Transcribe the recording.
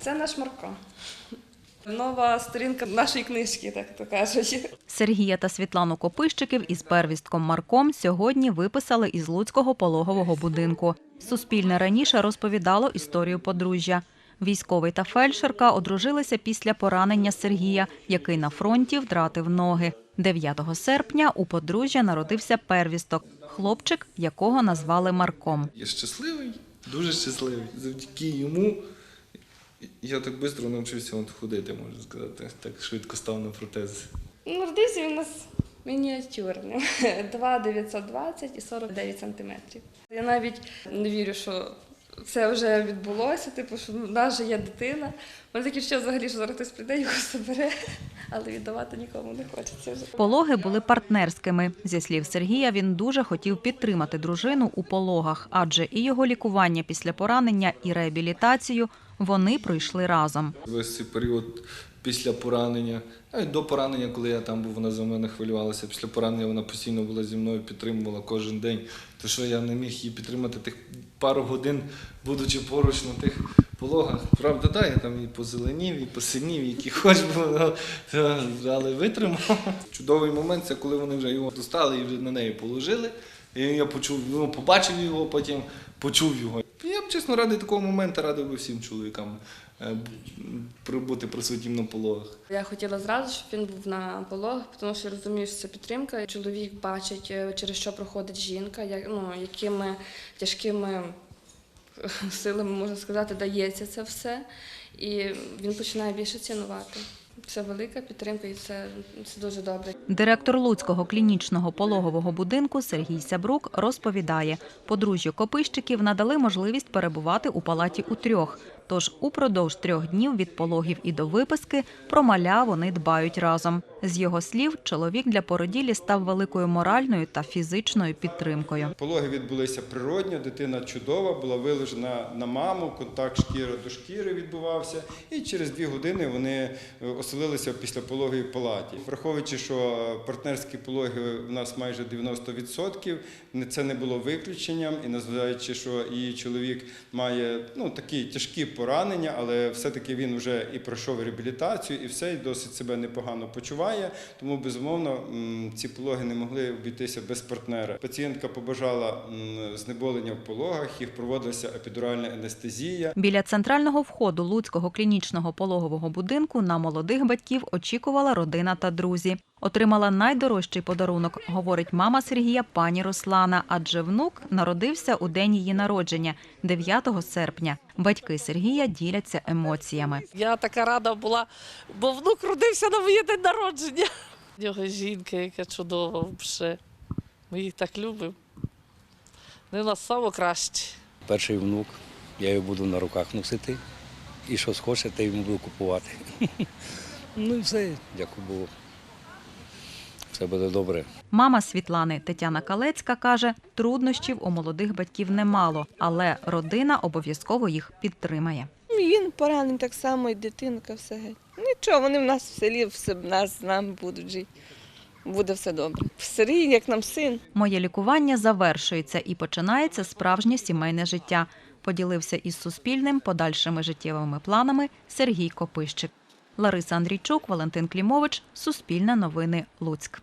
Це наш Марко. Нова сторінка нашої книжки, так то кажуть. Сергія та Світлану Копищиків із первістком Марком сьогодні виписали із Луцького пологового будинку. Суспільне раніше розповідало історію подружжя. Військовий та фельдшерка одружилися після поранення Сергія, який на фронті втратив ноги. 9 серпня у подружжя народився первісток, хлопчик, якого назвали Марком. Я щасливий, дуже щасливий. Завдяки йому я так швидко навчився от ходити, можна сказати. Так швидко став на протез. Ну, родився він у нас мініатюрним. 2,920 і 49 сантиметрів. Я навіть не вірю, що це вже відбулося, типу, що в нас же є дитина. У мене таке ще взагалі, що зараз хтось прийде, його забере, але віддавати нікому не хочеться вже. Пологи були партнерськими. Зі слів Сергія, він дуже хотів підтримати дружину у пологах, адже і його лікування після поранення, і реабілітацію вони пройшли разом. Весь цей період після поранення, навіть до поранення, коли я там був, вона за мене хвилювалася. Після поранення вона постійно була зі мною, підтримувала кожен день. То що я не міг її підтримати тих пару годин, будучи поруч на тих пологах. Правда, да, я там і позеленів, і посинів, які хоч було, але витримав. Чудовий момент це коли вони вже його достали і вже на неї положили. І я почув, ну, побачив його, потім почув його. Чесно радий такого моменту, радив би всім чоловікам е, бути присутнім на пологах. Я хотіла зразу, щоб він був на пологах, тому що я розумію, що це підтримка. Чоловік бачить, е, через що проходить жінка, як, ну, якими тяжкими силами, можна сказати, дається це все. І він починає більше цінувати. Це велика підтримка і це, це дуже добре. Директор Луцького клінічного пологового будинку Сергій Сябрук розповідає, подружжю Копищиків надали можливість перебувати у палаті у трьох. Тож упродовж трьох днів від пологів і до виписки про маля вони дбають разом. З його слів, чоловік для породілі став великою моральною та фізичною підтримкою. Пологи відбулися природньо, дитина чудова, була виложена на маму, контакт шкіри до шкіри відбувався, і через дві години вони е, оселилися в післяпологовій палаті. Враховуючи, що партнерські пологи в нас майже 90%, не- це не було виключенням, і незважаючи, що її чоловік має ну, такі тяжкі поранення, але все-таки він вже і пройшов реабілітацію, і все, і досить себе непогано почуває. Тому, безумовно, ці пологи не могли обійтися без партнера. Пацієнтка побажала знеболення в пологах, їх проводилася епідуральна анестезія. Біля центрального входу Луцького клінічного пологового будинку на молодих батьків очікувала родина та друзі. Отримала найдорожчий подарунок, говорить мама Сергія пані Руслана, адже внук народився у день її народження, 9 серпня. Батьки Сергія діляться емоціями. Я така рада була, бо внук родився на моє день народження. В нього жінка, яка чудова взагалі. Ми їх так любимо. Вони в нас саме кращі. перший внук, я його буду на руках носити. І що схоче, те йому буду купувати. Ну і все, дякую Богу. Все буде добре. Мама Світлани Тетяна Калецька каже, труднощів у молодих батьків немало, але родина обов'язково їх підтримає. Він поранений так само, і дитинка, все геть. Нічого, вони в нас в селі, все в нас з нами будуть жити. Буде все добре. Сергій, як нам син. Моє лікування завершується і починається справжнє сімейне життя. Поділився із Суспільним подальшими життєвими планами Сергій Копищик. Лариса Андрійчук, Валентин Клімович, Суспільне новини, Луцьк.